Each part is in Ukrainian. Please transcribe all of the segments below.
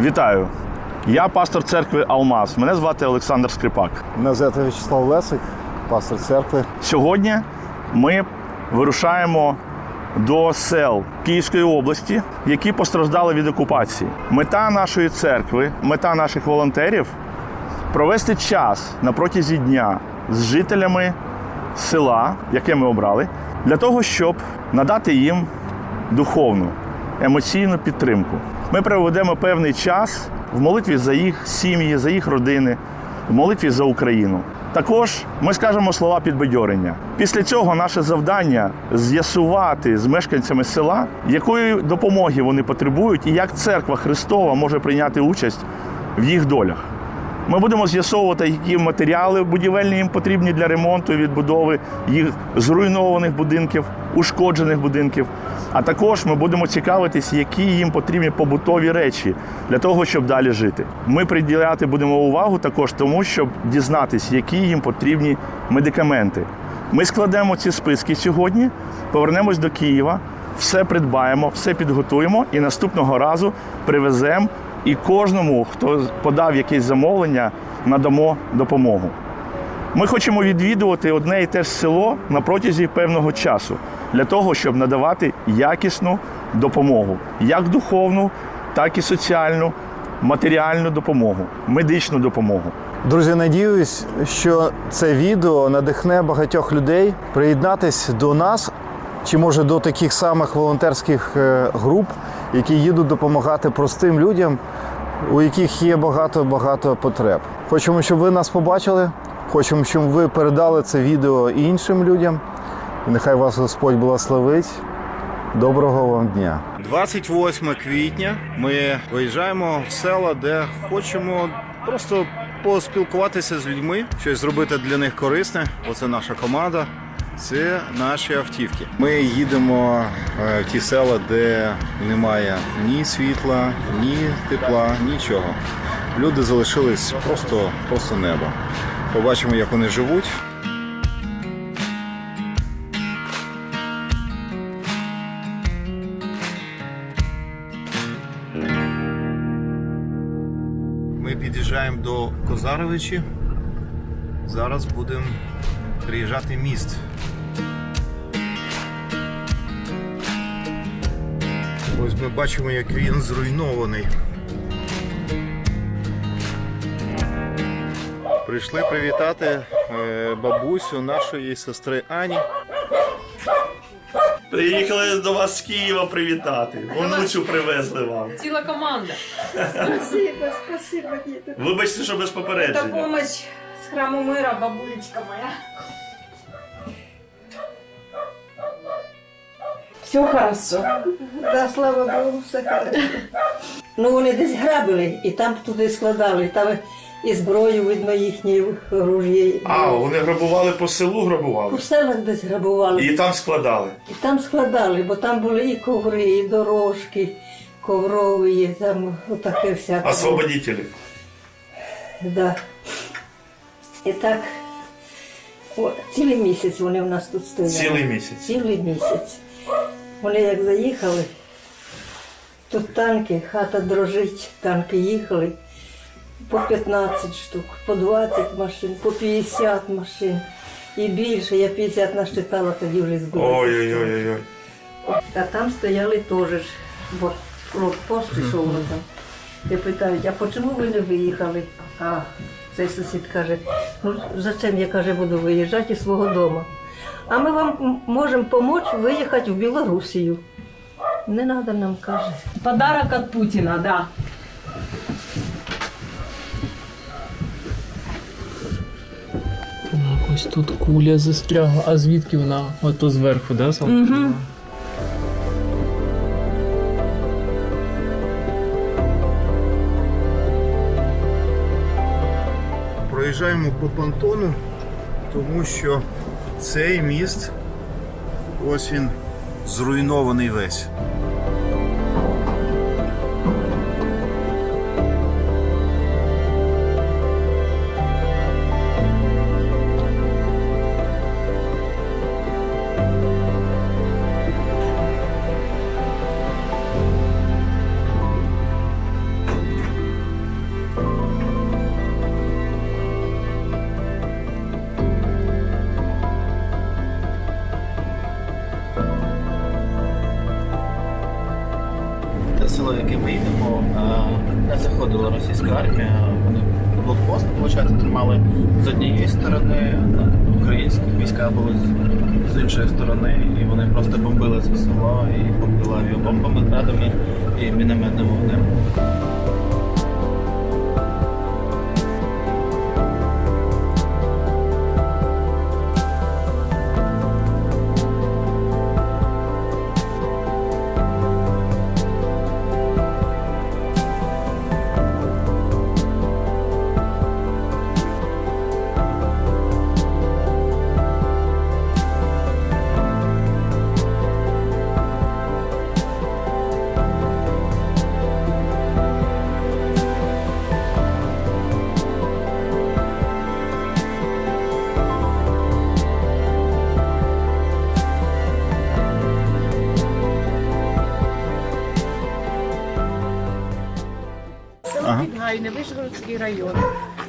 Вітаю! Я пастор церкви Алмаз. Мене звати Олександр Скрипак. Мене звати В'ячеслав Лесик, пастор церкви. Сьогодні ми вирушаємо до сел Київської області, які постраждали від окупації. Мета нашої церкви, мета наших волонтерів провести час на протязі дня з жителями села, яке ми обрали, для того, щоб надати їм духовну, емоційну підтримку. Ми проведемо певний час в молитві за їх сім'ї, за їх родини, в молитві за Україну. Також ми скажемо слова підбадьорення. Після цього наше завдання з'ясувати з мешканцями села, якої допомоги вони потребують і як церква Христова може прийняти участь в їх долях. Ми будемо з'ясовувати, які матеріали будівельні їм потрібні для ремонту і відбудови їх зруйнованих будинків, ушкоджених будинків. А також ми будемо цікавитись, які їм потрібні побутові речі для того, щоб далі жити. Ми приділяти будемо увагу також тому, щоб дізнатись, які їм потрібні медикаменти. Ми складемо ці списки сьогодні, повернемось до Києва, все придбаємо, все підготуємо і наступного разу привеземо і кожному, хто подав якесь замовлення, надамо допомогу. Ми хочемо відвідувати одне і те ж село на протязі певного часу для того, щоб надавати якісну допомогу, як духовну, так і соціальну, матеріальну допомогу, медичну допомогу. Друзі, надіюсь, що це відео надихне багатьох людей приєднатись до нас чи може до таких самих волонтерських е, груп, які їдуть допомагати простим людям, у яких є багато-багато потреб. Хочемо, щоб ви нас побачили. Хочемо, щоб ви передали це відео іншим людям. Нехай вас Господь благословить. Доброго вам дня! 28 квітня ми виїжджаємо в села, де хочемо просто поспілкуватися з людьми, щось зробити для них корисне. Оце наша команда. Це наші автівки. Ми їдемо е, в ті села, де немає ні світла, ні тепла, нічого. Люди залишились просто, просто небо. Побачимо, як вони живуть. Ми під'їжджаємо до Козаровичі. Зараз будемо приїжджати міст. Ось ми бачимо, як він зруйнований. Прийшли привітати е, бабусю нашої сестри Ані. Приїхали до вас з Києва привітати. Онучу привезли вам. Ціла команда. Спасибо, спасибо, Діти. Вибачте, що без попередження. помощь з храму мира, бабулечка моя. Все хорошо. Да, слава Богу, все хорошо. Ну вони десь грабили і там туди складали. Там і зброю видно їхні оружие. А, вони грабували по селу, У грабували. селах десь грабували. І там складали. І там складали, бо там були і коври, і дорожки коврові, і там отаке всяке. Освободителі. Да. І так, о, цілий місяць вони у нас тут стояли. Цілий місяць. Цілий місяць. Вони як заїхали, тут танки, хата дрожить, танки їхали. По 15 штук, по 20 машин, по 50 машин. І більше, я 50 насчитала, тоді вже збилася. Ой-ой-ой. А там стояли теж бо блокпост пішов там. І питають, а чому ви не виїхали? А цей сусід каже, ну зачем я каже, буду виїжджати із свого дому. А ми вам можемо допомогти виїхати в Білорусію. Не треба нам, каже. Подарок від Путіна, да. Так, ось тут куля застрягла. А звідки вона? Ото зверху, да? Угу. Проїжджаємо по понтону, тому що цей міст, ось він зруйнований весь. Вишгородський район.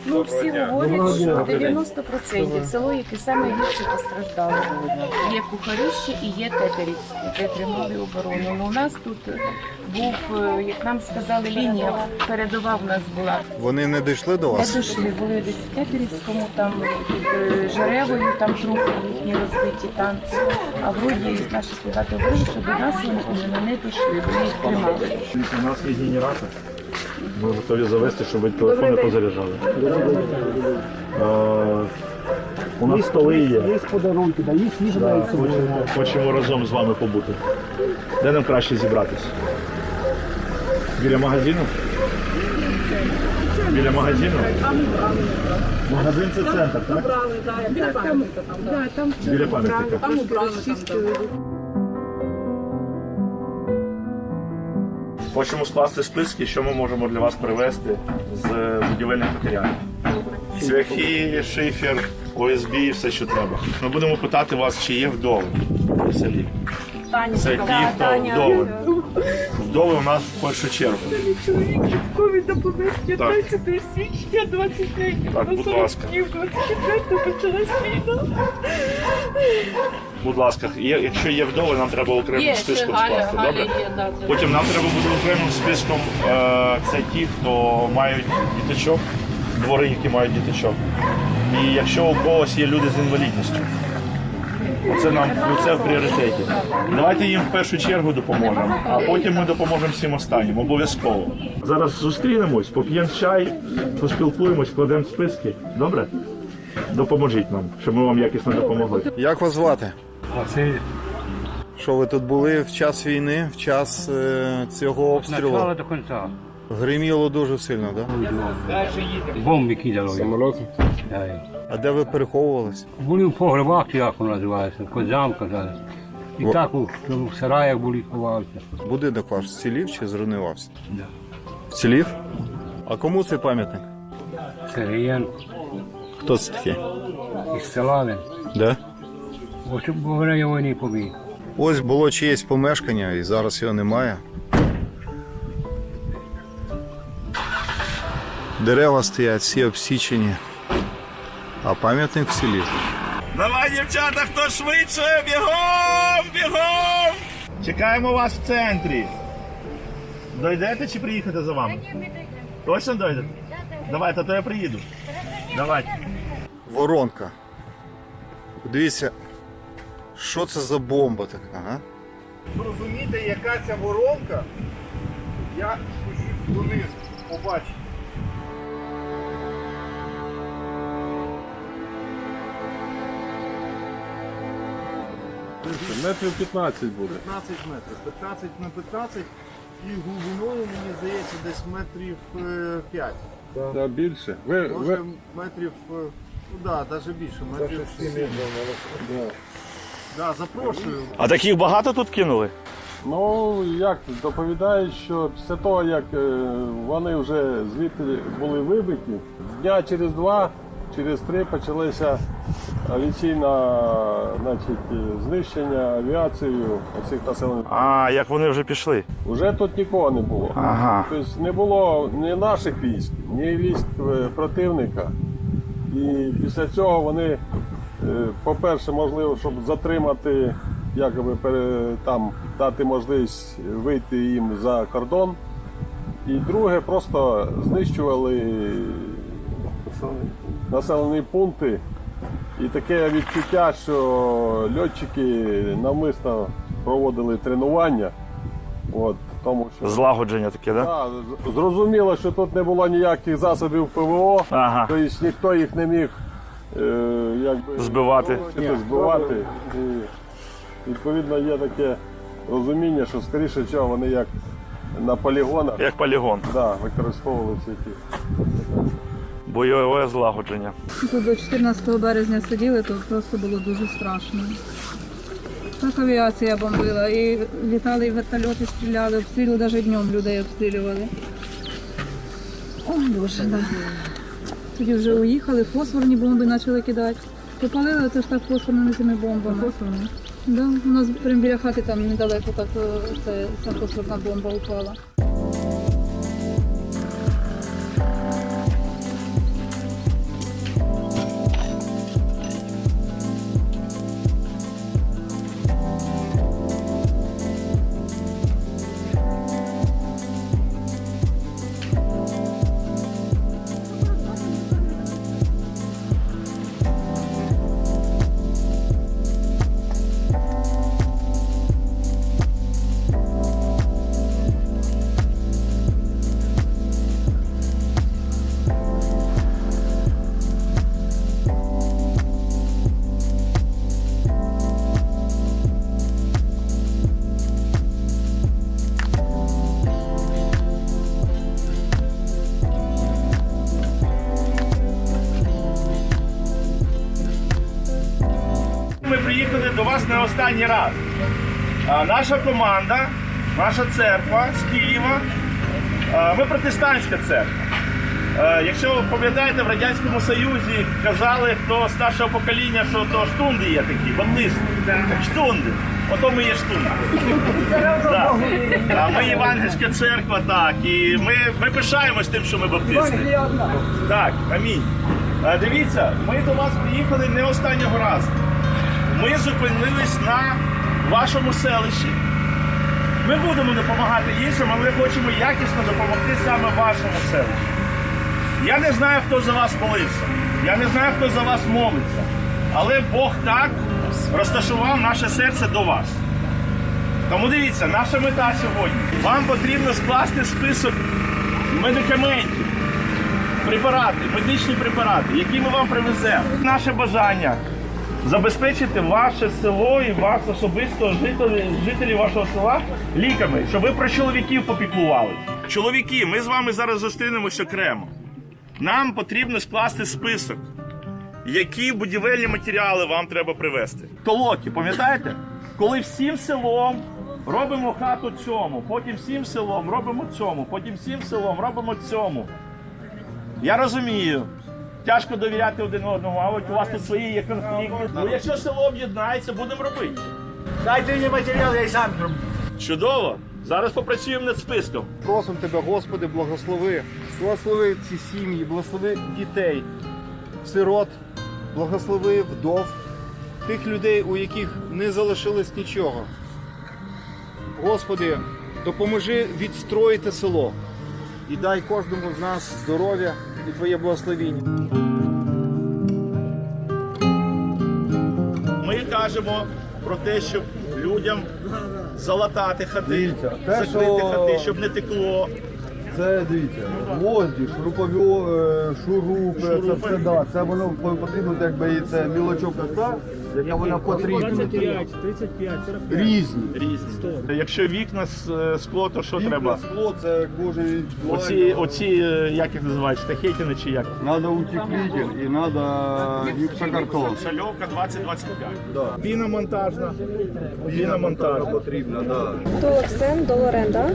Ну, всі говорять, що 90% село, яке саме гірше постраждало. Є Кухаріще і є Тетерівське, де тримали оборону. Ну, у нас тут був, е, як нам сказали, лінія передова в нас була. Вони не дійшли до Не вас? дійшли, були десь в Тетерівському, там під е, Жеревою, там трупи їхні розбиті танці. А вроді наші солдати говорили, що до нас вони, вони не дійшли, бо їх тримали. У нас є генератор. Ми готові завести, щоб ви телефони позаряджали. Е, У нас столи є. Є подарунки, да, їх хочемо, хочемо разом з вами побути. Де нам краще зібратися? Біля магазину? Біля магазину? Магазин це центр, так? Біля пам'ятника. Хочемо скласти списки, що ми можемо для вас привезти з будівельних матеріалів. Цвяхи, шифер, ОСБ і все, що треба. Ми будемо питати вас, чи є вдови в селі. Це ті, хто вдови. Вдови у нас в першу чергу. Ковід допоміг Так. 15 січня 23 Так, будь ласка. 24 почалась війна. Будь ласка, є, якщо є вдови, нам треба окремим списком скласти. Добре? да. Потім нам треба буде окремим списком е, це ті, хто мають діточок, двори, які мають діточок. І якщо у когось є люди з інвалідністю, це нам ну, це в пріоритеті. Давайте їм в першу чергу допоможемо, а потім ми допоможемо всім останнім. Обов'язково. Зараз зустрінемось, поп'ємо чай, поспілкуємось, кладемо списки. Добре? Допоможіть нам, щоб ми вам якісно допомогли. Як вас звати? Що ви тут були в час війни, в час е, цього обстрілу? Начала до кінця. Гриміло дуже сильно, так? Да? Бомби кидали. Самоліти? А де ви переховувались? Були в погребах, чи як воно називається, козям казали. І Во- так у, в сараях були ховалися. Будинок ваш зцілів чи зруйнувався? Вцілів? А кому цей пам'ятник? Сергієнко Хто це такий? із села він. Де? Бо щоб во время війни побіг. Ось було чиєсь помешкання, і зараз його немає. Дерева стоять, всі обсічені. А пам'ятник вцілів. Давай, дівчата, хто швидше, бігом, бігом! Чекаємо вас в центрі. Дойдете чи приїхати за вами? Точно дойдете? Давайте, то я приїду. Давайте. Воронка. Дивіться, що це за бомба така, а? Зрозуміти, яка ця воронка, я спущусь донизу, побачите. Метрів 15 буде. 15 метрів. 15 на 15 і глибиною, мені здається, десь метрів 5. Та більше. Ви, Може ви... метрів, е, ну да, навіть більше, метрів 7. Да, запрошую. А таких багато тут кинули? Ну, як доповідають, що після того, як е, вони вже звідти були вибиті, дня через два, через три почалося авіаційне значить, знищення авіацією оцих населених. А, як вони вже пішли. Уже тут нікого не було. Ага. Тобто не було ні наших військ, ні військ е, противника. І після цього вони, е, по-перше, можливо, щоб затримати, якби там дати можливість вийти їм за кордон, І друге, просто знищували населені пункти. І таке відчуття, що льотчики навмисно проводили тренування. От, тому що Злагодження таке, да? Да, зрозуміло, що тут не було ніяких засобів ПВО, Ага. тобто ніхто їх не міг е, якби, Збивати. чи збивати. І, відповідно, є таке розуміння, що скоріше всього вони як на полігонах Як полігон. да, використовували ці ті. Бойове злагодження. Тут до 14 березня сиділи, то просто було дуже страшно. Так авіація бомбила, і літали і вертольоти стріляли, обстрілювали, навіть днем людей обстрілювали. Ой, Боже, да. Тоді вже уїхали, фосфорні бомби почали кидати. Попалили це ж так фосфорними цими бомбами. Фосфорними? Да, у нас прямо біля хати там недалеко так е, це, ця фосфорна бомба упала. Останній раз. А, наша команда, наша церква з Києва. а, ми протестантська церква. Якщо ви пам'ятаєте, в Радянському Союзі казали, хто старшого покоління, що то штунди є такі, баптисти. Штунди. Ото ми є штунди. Да. А ми євангельська церква, так. І ми, ми пишаємось тим, що ми баптисти. Так, амінь. Дивіться, ми до вас приїхали не останнього разу. Ми зупинились на вашому селищі. Ми будемо допомагати іншим, але ми хочемо якісно допомогти саме вашому селищі. Я не знаю, хто за вас молився. Я не знаю, хто за вас молиться. Але Бог так розташував наше серце до вас. Тому дивіться, наша мета сьогодні. Вам потрібно скласти список медикаментів, препарати, медичні препарати, які ми вам привеземо. Наше бажання забезпечити ваше село і вас особисто, жителі, жителі вашого села, ліками, щоб ви про чоловіків попіклували. Чоловіки, ми з вами зараз зустрінемося окремо. Нам потрібно скласти список, які будівельні матеріали вам треба привезти. Толоки, пам'ятаєте? Коли всім селом робимо хату цьому, потім всім селом робимо цьому, потім всім селом робимо цьому. Я розумію. Тяжко довіряти один одному, а от у вас тут свої є конфлікти. Ну, якщо село об'єднається, будемо робити. Дайте мені матеріал, я й сам зроблю. Чудово! Зараз попрацюємо над списком. Просимо тебе, Господи, благослови. Благослови ці сім'ї, благослови дітей, сирот, благослови вдов, тих людей, у яких не залишилось нічого. Господи, допоможи відстроїти село і дай кожному з нас здоров'я і Твоє благословіння. Ми кажемо про те, щоб людям залатати хати, те, закрити що- хати, щоб не текло. Це дивіться, гвозді, шурупові, шурупи, це Шурупи. все да. Це воно потрібно, якби і це мілочок така, яка вона потрібна. 35, 45, Різні. Різні. Якщо вікна з е, скло, то що Вікна, треба? скло, це кожен Оці, оці е, як їх називають, штахетіни чи як? Надо утеплитель і надо гіпсокартон. Шальовка 20-25. Піна монтажна. Піна монтажна. Потрібно, да. То Оксен до Лоренда.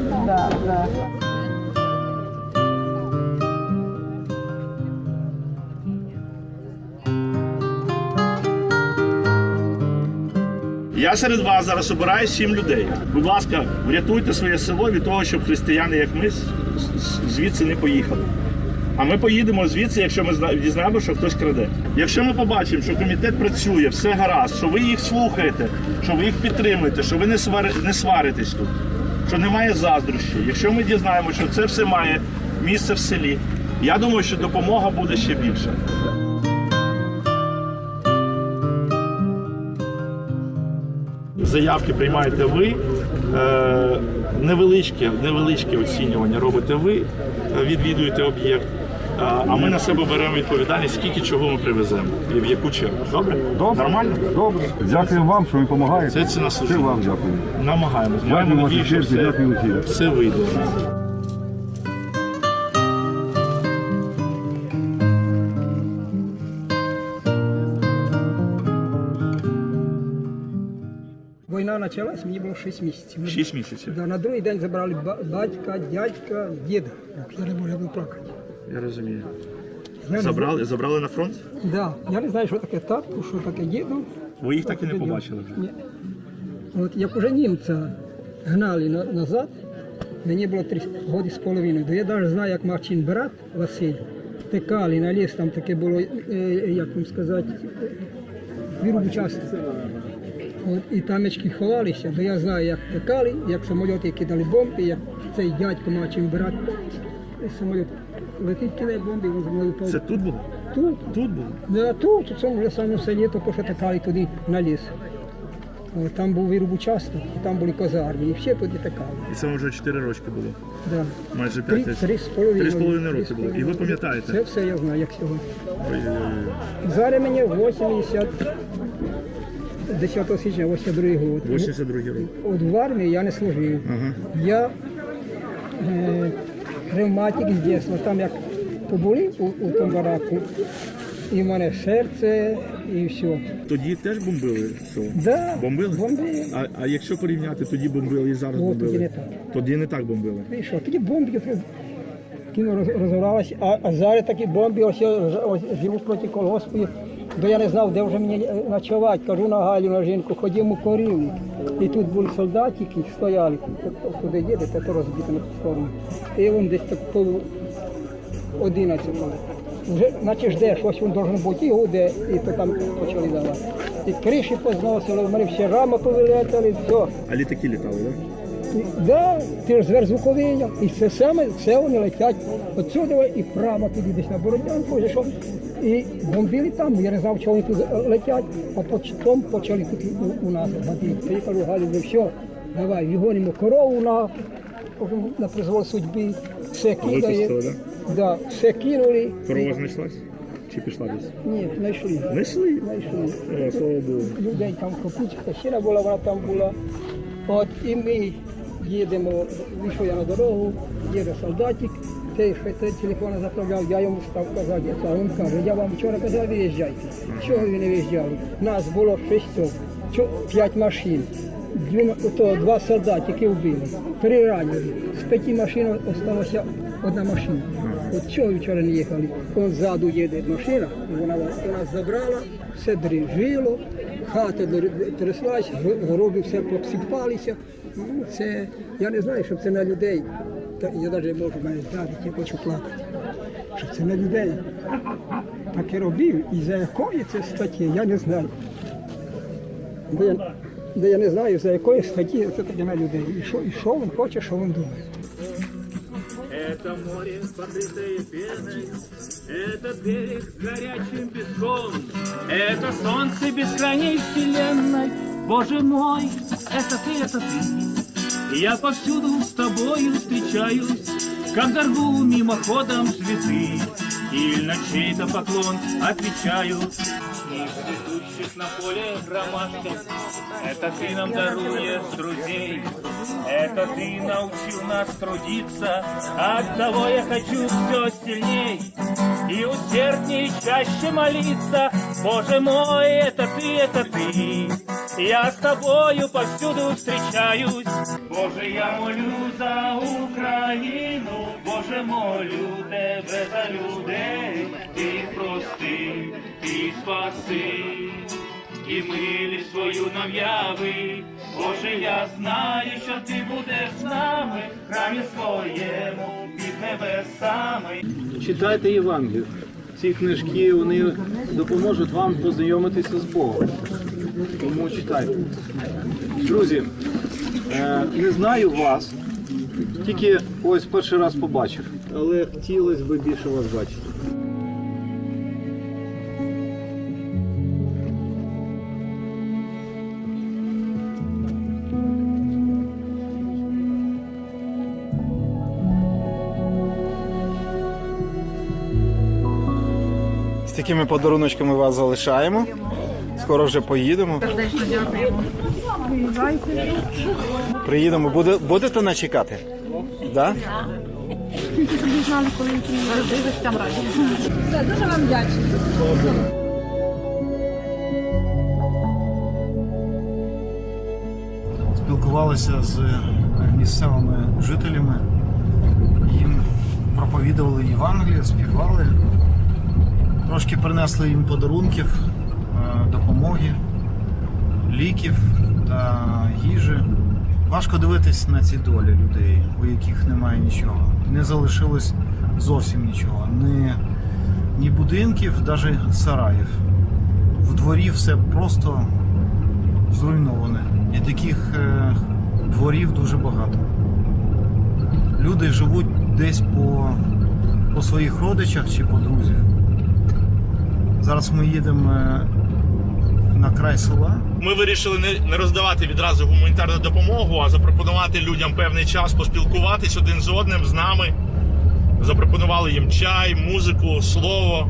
Я серед вас зараз обираю сім людей. Будь ласка, врятуйте своє село від того, щоб християни, як ми, звідси не поїхали. А ми поїдемо звідси, якщо ми зна- дізнаємо, що хтось краде. Якщо ми побачимо, що комітет працює, все гаразд, що ви їх слухаєте, що ви їх підтримуєте, що ви не, свари, не сваритесь тут, що немає заздрощі, якщо ми дізнаємося, що це все має місце в селі, я думаю, що допомога буде ще більше. Заявки приймаєте ви, е, невеличке, невеличке оцінювання робите ви, е, відвідуєте об'єкт. е, А ми на себе беремо відповідальність, скільки чого ми привеземо і в яку чергу. Добре? Добре. Нормально? Добре. Дякую вам, що ви допомагаєте. Це ціна Це служіння. вам дякую. Намагаємось. Маємо надію, що все, все вийде. Почалась, мені було 6 місяців. Шість місяців. Да, на другий день забрали ба- батька, дядька, діда. Я не можу, я плакати. Я розумію. Я не Забрали, забрали на фронт? Да. Я не знаю, що таке татку, що таке діду. Ви їх так і не побачили вже. Ні. От як уже німця гнали на, назад, мені було три роки з половиною. То я навіть знаю, як Марчин брат Василь, текали на ліс, там таке було, е, як вам сказати, вірубу часто. От, і тамечки ховалися, то я знаю, як текали, як самоліти кидали бомби, як цей дядько Марчин брат самоліт летить, кидає бомби, він мною впав. Це тут було? Тут. Тут було? Да, тут, у цьому самому селі, то що текали туди на ліс. Там був і там були козарні, і всі туди текали. І це вже 4 роки було. Да. Майже Три, 5 три з половиною. Три з половиною роки було. І ви пам'ятаєте? Це все я знаю, як сьогодні. Ой-ой-ой. Зараз мені 80, 10 січня, 82 год. 82 рік. От в армії я не служив. Ага. Я е, ревматик з дитинства, там як побули у, у тому бараку, і в мене серце, і все. Тоді теж бомбили село? Да, Бомбили? бомбили. А, а якщо порівняти, тоді бомбили і зараз О, бомбили? тоді не так. Тоді не так бомбили. І що, тоді бомби кіно роз- розгоралося, а, а зараз такі бомби ось, ось живуть проти колгоспу. Бо я не знав, де вже мені е, ночувати. Кажу на Галю, на жінку, ходімо у корівник. І тут були солдатики, стояли, куди їдете, то розбито на сторону. І він десь так по 11. Вже наче ждеш, ось він должен бути, і де, і то там почали давати. І криші позносили, в мене всі рами повилетали, все. А літаки літали, так? Да, ти ж зверхзвуковий, і це саме, це вони летять отсюди і прямо туди десь на Бородянку, що. І бомбили там, я не знав, чого вони тут летять, а потім почали тут у, у нас гатити. Я кажу, Галю, все, давай, вигонимо корову на, на призвол судьби, все кидає. Випустили, Да, все кинули. Корова знайшлась? Чи пішла десь? Ні, знайшли. Знайшли? Знайшли. О, слава Богу. людей там копучка, щира була, вона там була. От і ми їдемо, вийшов я на дорогу, їде солдатик, цей що той телефон заправляв, я йому став казати, а він каже, я вам вчора казав, виїжджайте. Чого ви не виїжджали? Нас було шістьох, чо- п'ять машин. Дві, то, два солдатики вбили, три ранені. З п'яти машин залишилася одна машина. От чого вчора не їхали? Он ззаду їде машина, вона нас забрала, все дрижило, хата тряслась, гроби все посипалися. Ну, це, я не знаю, щоб це на людей Та я навіть можу мене здати, я хочу плакати. Щоб це на людей. Таке робив, і за якої це статті, я не знаю. Де я, де я не знаю, за якої статті це таке на людей. І що, і що він хоче, що він думає. Это море, покрытое пеной, это берег с горячим песком, это солнце бескрайней вселенной. Боже мой, это ты, это ты. Я повсюду с тобою встречаюсь, как дорогу мимоходом цветы. Или на чей-то поклон отвечаю. Из цветущих на поле ромашек, это ты нам даруешь друзей. Это ты научил нас трудиться, от того я хочу все сильней и усерднее чаще молиться. Боже мой, это ты, это ты. Я с тобою повсюду встречаюсь. Боже, я молю за Україну, Боже, молю тебе за людей. Ти їх прости, ти спаси. І милість свою нам яви. Боже, я знаю, що ти будеш з нами, в храмі своєму під небесами. Читайте Євангелію. Ці книжки вони допоможуть вам познайомитися з Богом. Тому читайте. Друзі, Е, не знаю вас. Тільки ось перший раз побачив. Але хотілося б більше вас бачити. Такими подаруночками вас залишаємо. Скоро вже поїдемо. Приїдемо. Буде, будете нас чекати? Да? Все, дуже вам вдячні. Спілкувалися з місцевими жителями, їм проповідували Євангеліє, співали, трошки принесли їм подарунків, е, допомоги, ліків та їжі. Важко дивитись на ці долі людей, у яких немає нічого. Не залишилось зовсім нічого. Ні, ні будинків, навіть сараїв. В дворі все просто зруйноване. І таких е, дворів дуже багато. Люди живуть десь по, по своїх родичах чи по друзях. Зараз ми їдемо е, на край села. Ми вирішили не, роздавати відразу гуманітарну допомогу, а запропонувати людям певний час поспілкуватись один з одним, з нами. Запропонували їм чай, музику, слово.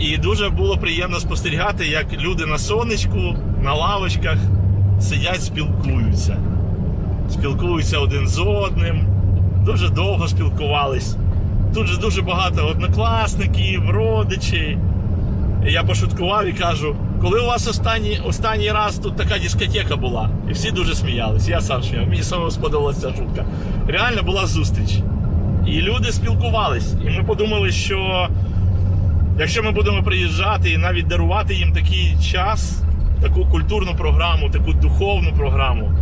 І дуже було приємно спостерігати, як люди на сонечку, на лавочках сидять, спілкуються. Спілкуються один з одним, дуже довго спілкувались. Тут же дуже багато однокласників, родичів. Я пошуткував і кажу, коли у вас останній, останній раз тут така дискотека була, і всі дуже сміялись. Я сам сміяв, мені самому сподобалася ця шутка. Реально була зустріч. І люди спілкувались. І ми подумали, що якщо ми будемо приїжджати і навіть дарувати їм такий час, таку культурну програму, таку духовну програму,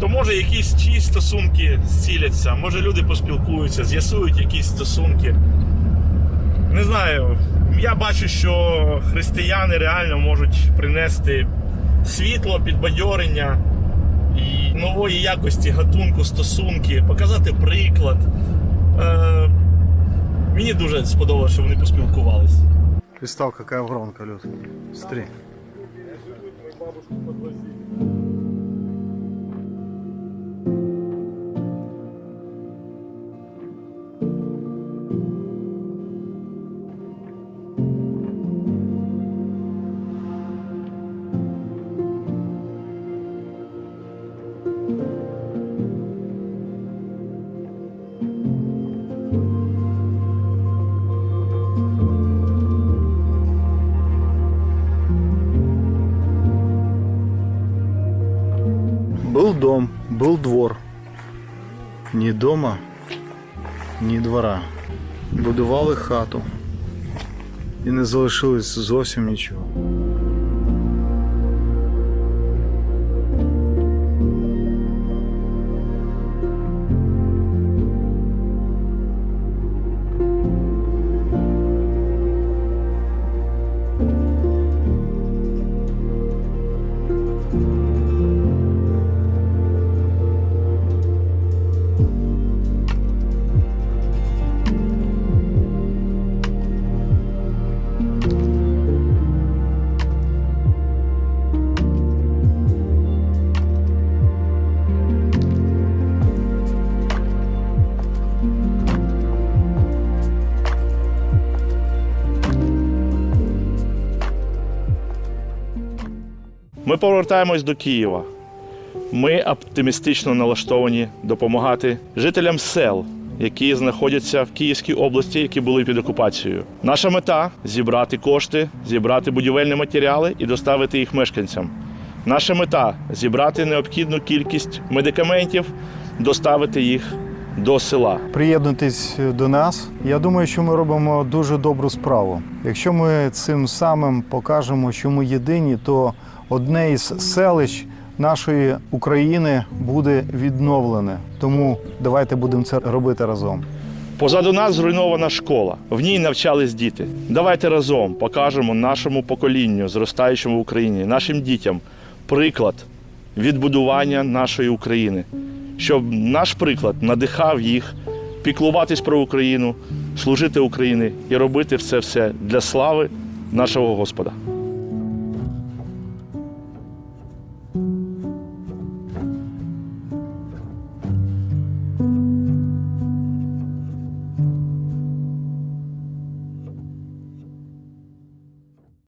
то може якісь чиїсь стосунки зціляться, може люди поспілкуються, з'ясують якісь стосунки. Не знаю, я бачу, що християни реально можуть принести світло, підбадьорення і нової якості гатунку, стосунки, показати приклад. Е, мені дуже сподобалося, що вони поспілкувались. Представь, какая воронка, Люд. Смотри. Был дом, был двор. Ні дома, ні двора. Будували хату. І не залишилось зовсім нічого. Повертаємось до Києва. Ми оптимістично налаштовані допомагати жителям сел, які знаходяться в Київській області, які були під окупацією. Наша мета зібрати кошти, зібрати будівельні матеріали і доставити їх мешканцям. Наша мета зібрати необхідну кількість медикаментів, доставити їх до села. Приєднуйтесь до нас. Я думаю, що ми робимо дуже добру справу. Якщо ми цим самим покажемо, що ми єдині, то одне із селищ нашої України буде відновлене. Тому давайте будемо це робити разом. Позаду нас зруйнована школа. В ній навчались діти. Давайте разом покажемо нашому поколінню, зростаючому в Україні, нашим дітям приклад відбудування нашої України, щоб наш приклад надихав їх піклуватись про Україну, служити Україні і робити все все для слави нашого Господа.